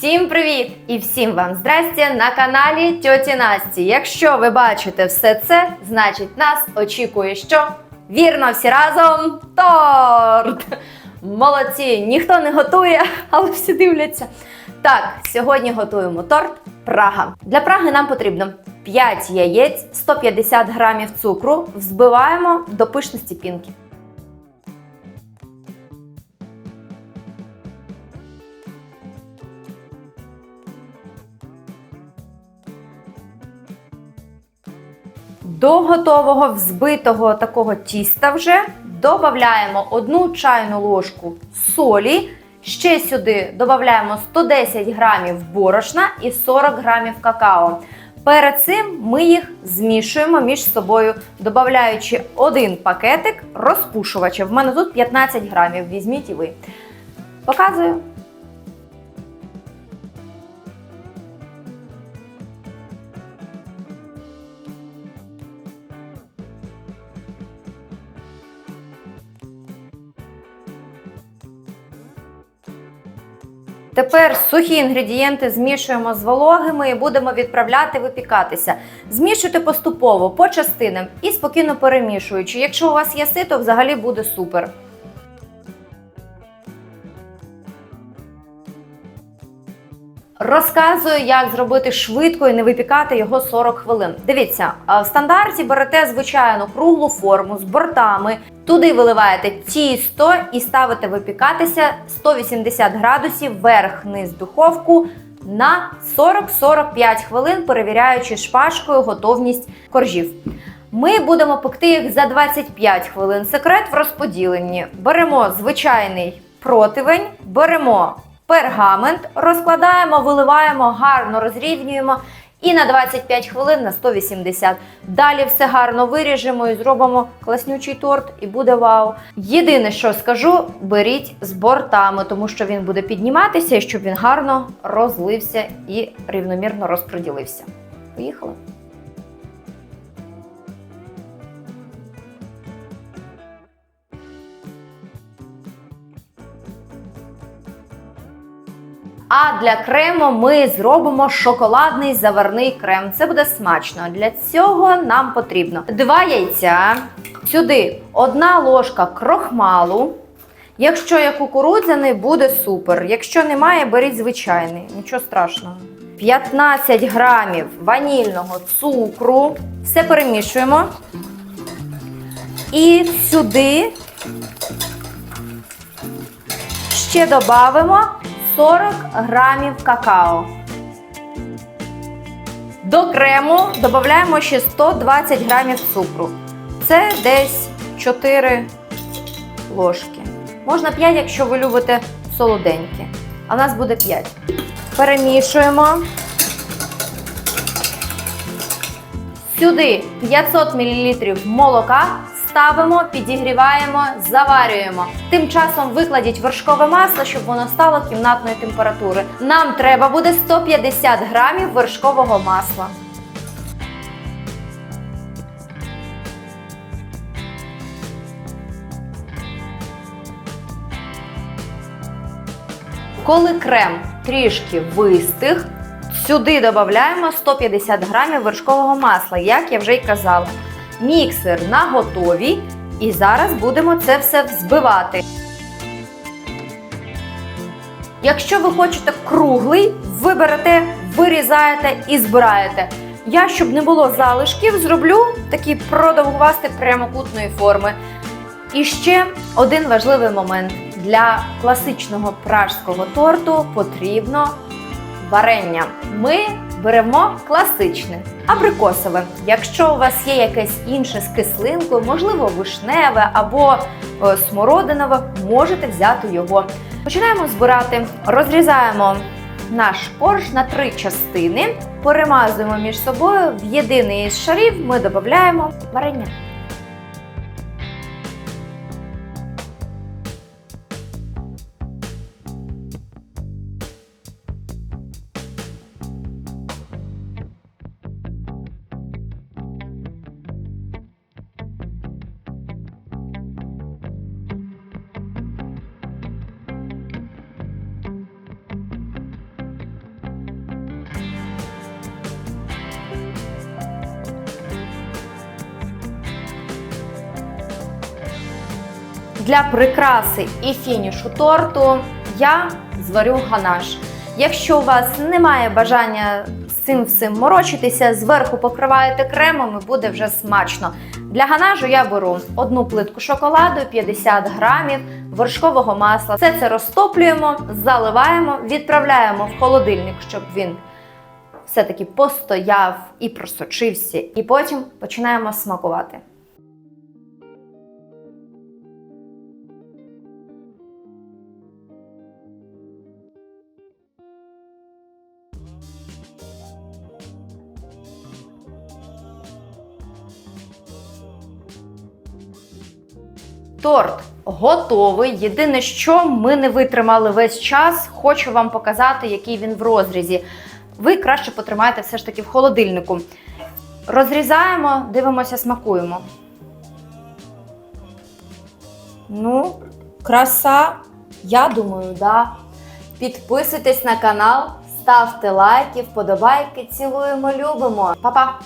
Всім привіт! І всім вам здрастя на каналі Тьоті Насті. Якщо ви бачите все це, значить нас очікує що? Вірно, всі разом торт! Молодці! Ніхто не готує, але всі дивляться. Так, сьогодні готуємо торт Прага. Для Праги нам потрібно 5 яєць, 150 грамів цукру, взбиваємо до пишності пінки. До готового взбитого такого тіста вже додаємо одну чайну ложку солі. Ще сюди додаємо 110 грамів борошна і 40 грамів какао. Перед цим ми їх змішуємо між собою, додаючи один пакетик розпушувача. В мене тут 15 грамів. Візьміть і ви. Показую. Тепер сухі інгредієнти змішуємо з вологими і будемо відправляти випікатися. Змішуйте поступово по частинам і спокійно перемішуючи. Якщо у вас є сито, взагалі буде супер. Розказую, як зробити швидко і не випікати його 40 хвилин. Дивіться, в стандарті берете звичайну круглу форму з бортами. Туди виливаєте тісто і ставите випікатися 180 градусів верх-низ духовку на 40-45 хвилин, перевіряючи шпажкою готовність коржів. Ми будемо пекти їх за 25 хвилин. Секрет в розподіленні. Беремо звичайний противень, беремо пергамент, розкладаємо, виливаємо, гарно розрівнюємо. І на 25 хвилин на 180. Далі все гарно виріжемо і зробимо класнючий торт, і буде вау. Єдине, що скажу, беріть з бортами, тому що він буде підніматися, і щоб він гарно розлився і рівномірно розподілився. Поїхали. А для крему ми зробимо шоколадний заварний крем. Це буде смачно. Для цього нам потрібно два яйця, сюди одна ложка крохмалу. Якщо є кукурудзяний, буде супер. Якщо немає, беріть звичайний, нічого страшного. 15 грамів ванільного цукру. Все перемішуємо. І сюди ще додамо 40 грамів какао. До крему додаємо ще 120 грамів цукру. Це десь 4 ложки. Можна 5, якщо ви любите солоденькі. А в нас буде 5. Перемішуємо. Сюди 500 мл молока ставимо, підігріваємо, заварюємо. Тим часом викладіть вершкове масло, щоб воно стало кімнатної температури. Нам треба буде 150 грамів вершкового масла. Коли крем трішки вистиг, сюди додаємо 150 грамів вершкового масла, як я вже й казала. Міксер на готові. І зараз будемо це все взбивати. Якщо ви хочете круглий, ви берете, вирізаєте і збираєте. Я, щоб не було залишків, зроблю такі продовгувасті прямокутної форми. І ще один важливий момент. Для класичного пражського торту потрібно варення. Ми беремо класичне, абрикосове. Якщо у вас є якесь інше з кислинкою, можливо, вишневе або е, смородинове, можете взяти його. Починаємо збирати, розрізаємо наш корж на три частини, перемазуємо між собою. В єдиний із шарів ми додаємо варення. Для прикраси і фінішу торту я зварю ганаш. Якщо у вас немає бажання з цим всім морочитися, зверху покриваєте кремом і буде вже смачно. Для ганажу я беру одну плитку шоколаду, 50 грамів вершкового масла. Все це розтоплюємо, заливаємо, відправляємо в холодильник, щоб він все-таки постояв і просочився, і потім починаємо смакувати. Торт готовий. Єдине, що ми не витримали весь час, хочу вам показати, який він в розрізі. Ви краще потримайте все ж таки в холодильнику. Розрізаємо, дивимося, смакуємо. Ну, краса, я думаю, да. Підписуйтесь на канал, ставте лайки, вподобайки, цілуємо, любимо. Па-па!